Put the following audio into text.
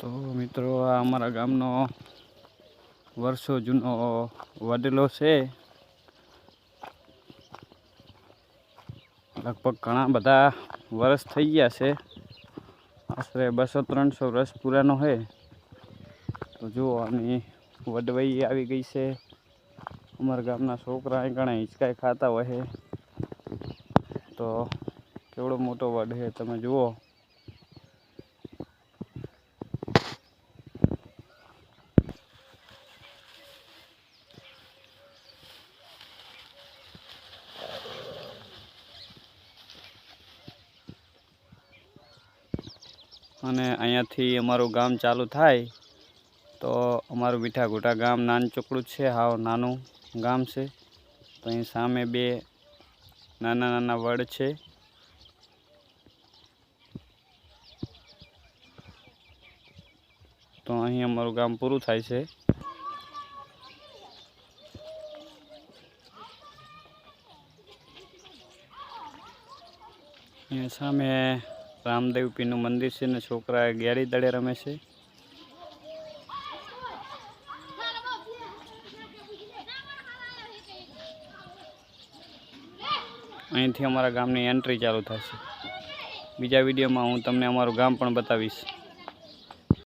તો મિત્રો, આ અમારા ગામનો વર્ષો જૂનો વડલો છે. લગભગ ઘણા બધા વર્ષ થઈ ગયા છે. આશરે બસો ત્રણસો વર્ષ પુરાનો છે. તો જુઓ આની વડવાઈ આવી ગઈ છે. અમારા ગામના છોકરા ઘણા હિંચકાઈ ખાતા હોય તો કેવડો મોટો વડ છે, તમે જુઓ. અને અહીંયાથી અમારું ગામ ચાલુ થાય તો અમારું મીઠાગોટા ગામ નાનું ચોકડું છે, હાવ નાનું ગામ છે. તો અહીં સામે બે નાના નાના વડ છે. તો અહીં અમારું ગામ પૂરું થાય છે. અહીંયા સામે રામદેવ પીરનું મંદિર છે ને છોકરા ગેરી દળે રમે છે. અહીંથી અમારા ગામની એન્ટ્રી ચાલુ થશે. બીજા વિડીયોમાં હું તમને અમારું ગામ પણ બતાવીશ.